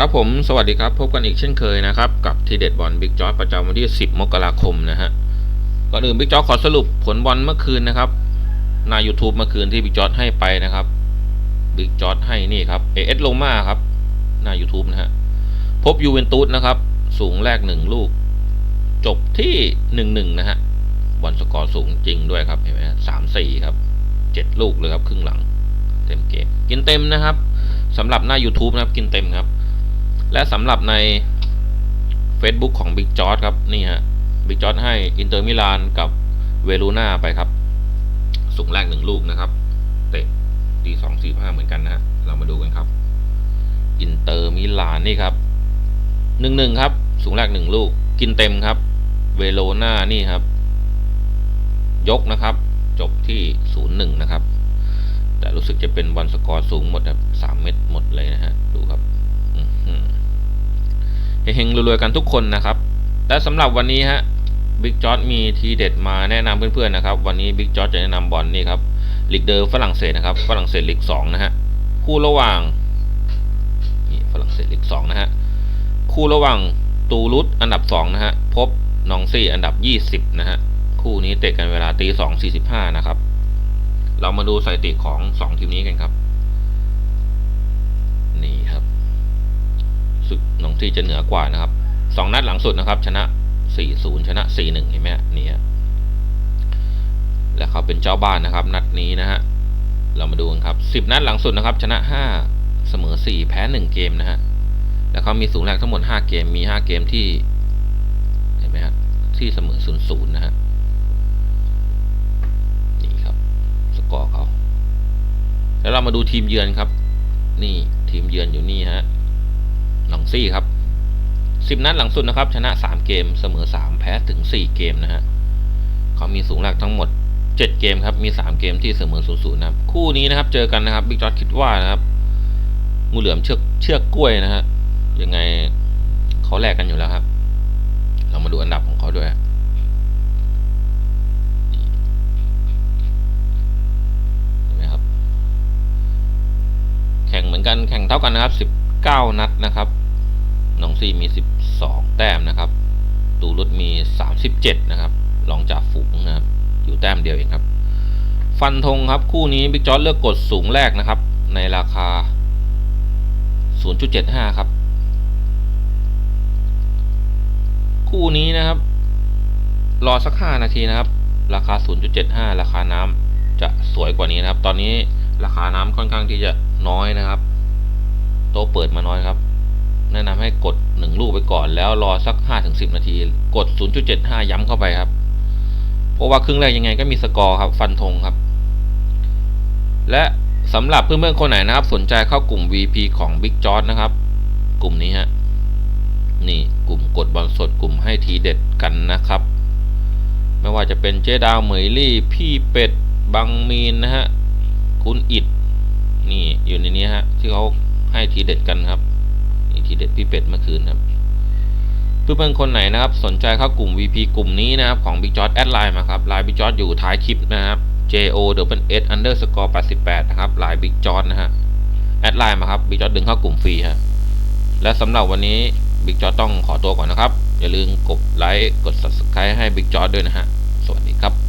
ครับผมสวัสดีครับ พบกันอีกเช่นเคยนะครับ กับทีเด็ดบอลบิ๊กจอ r ประจำวันที่ 10 มกราคมนะฮะก่อนอื่นบิ๊กจอขอสรุปผลบอลเมื่อคืนนะครับนา YouTube เมื่อคืนที่บิ๊กจอให้ไปนะครับบิ๊กจอให้นี่ครับเอเอสโลมาครับหน้า YouTube นะฮะพบยูเวนตุสนะครับ สูงแรกหนึ่งลูก จบที่หนึ่งหนึ่งนะฮะบอลสกอร์สูงจริงด้วยครับเห็นไหมสามสี่ครับเจ็ดลูกเลยครับครึ่งหลัง เต็มเกมกินเต็มนะครับสำหรับหน้า YouTube นะครับกินเต็มครับ และสำหรับใน Facebook ของ Big j o r g ครับนี่ฮะ Big j o r g ให้อินเตอร์มิลานกับเวลูน่าไปครับ สูงแรกหนึ่งลูกนะครับ เตะตีสองสี่ห้าเหมือนกันนะฮะเรามาดูกันครับ อินเตอร์มิลานนี่ครับหนึ่งหนึ่งครับ สูงแรกหนึ่งลูก กินเต็มครับ เวโรนานี่ครับ ยกนะครับ จบที่ศูนย์หนึ่งนะครับ แต่รู้สึกจะเป็นวันสกอร์สูงหมดครับสามเม็ดหมดเลยนะฮะดู เฮงรวยๆกันทุกคนนะครับ และสำหรับวันนี้ฮะบิ๊กจอร์ดมีทีเด็ดมาแนะนำเพื่อนๆนะครับ วันนี้บิ๊กจอร์ดจะแนะนำบอลนี่ครับลีกเดอร์ฝรั่งเศสนะครับฝรั่งเศสลีกสองนะฮะคู่ระหว่างนี่ฝรั่งเศสลีกสองนะฮะคู่ระหว่างตูรุตอันดับสองนะฮะพบนองซี่อันดับยี่สิบนะฮะคู่นี้เตะกันเวลาตีสองสี่สิบห้านะครับ เรามาดูสถิติของสองทีมนี้กันครับ ที่จะเหนือกว่านะครับสองนัดหลังสุดนะครับ ชนะ 4-0 ชนะ 4-1 เห็นไหมนี่ฮะและเขาเป็นเจ้าบ้านนะครับ นัดนี้นะฮะเรามาดูกันครับ 10 นัดหลังสุดนะครับ ชนะ 5 เสมอ 4 แพ้ 1 เกมนะฮะแล้วเขามีสูงแรกทั้งหมด 5 เกมมี 5 เกมที่เห็นไหมฮะที่เสมอ 0-0 นะฮะนี่ครับสกอร์เขาแล้วเรามาดูทีมเยือนครับ นี่ทีมเยือนอยู่นี่ฮะหนองซี่ครับ สิบนัดหลังสุดนะครับ ชนะสามเกมเสมอสามแพ้ถึงสี่เกมนะฮะเขามีสูงหลักทั้งหมดเจ็ดเกมครับ มีสามเกมที่เสมอศูนย์ศูนย์นะครับ คู่นี้นะครับเจอกันนะครับบิ๊กจอร์ดคิดว่านะครับงูเหลือมเชือกเชือกกล้วยนะฮะยังไงเขาแลกกันอยู่แล้วครับ เรามาดูอันดับของเขาด้วยแข่งเหมือนกันแข่งเท่ากันนะครับ 19 นัดนะครับ น้องซีมี 12 แต้มนะครับ ตูรุดมี 37 นะครับรองจากฝูงนะครับ อยู่แต้มเดียวเองครับ ฟันธงครับคู่นี้บิ๊กจอร์เลือกกดสูงแรกนะครับ ในราคา 0.75 ครับ คู่นี้นะครับ รอสัก 5 นาทีนะครับ ราคา 0.75 ราคาน้ำจะสวยกว่านี้นะครับ ตอนนี้ราคาน้ำค่อนข้างที่จะน้อยนะครับ โตเปิดมาน้อยครับ แนะนำให้กดหนึ่งลูกไปก่อน แล้วรอสักห้าถึงสิบนาที กด 0.75 ย้ำเข้าไปครับ เพราะว่าครึ่งแรกยังไงก็มีสกอร์ครับ ฟันธงครับ และสำหรับเพื่อนๆคนไหนนะครับ สนใจเข้ากลุ่ม VP ของ Big j o r นะครับ กลุ่มนี้ฮะนี่กลุ่มกดบอลสดกลุ่มให้ทีเด็ดกันนะครับ ไม่ว่าจะเป็นเจดาวเหมยลี่ พี่เป็ดบังมีนนะฮะคุณอิดนี่อยู่ในนี้ฮะที่เขาให้ทีเด็ดกันครับ นี่ทีเด็ดพี่เป็ดเมื่อคืนครับเพื่อนๆคนไหนนะครับ สนใจเข้ากลุ่ม VP กลุ่มนี้นะครับของ Big j o r แอดไลน์มาครับไลน์ Big j o r อยู่ท้ายคลิปนะครับ J O W S underscore 88นะครับไลน์ Big j o r นะฮะแอดไลน์มาครับ Big j o r ดึงเข้ากลุ่มฟรีฮะและสำหรับวันนี้ Big j o r ต้องขอตัวก่อนนะครับ อย่าลืมกดไลค์กด subscribe ให้ Big j o r ด้วยนะฮะสวัสดีครับ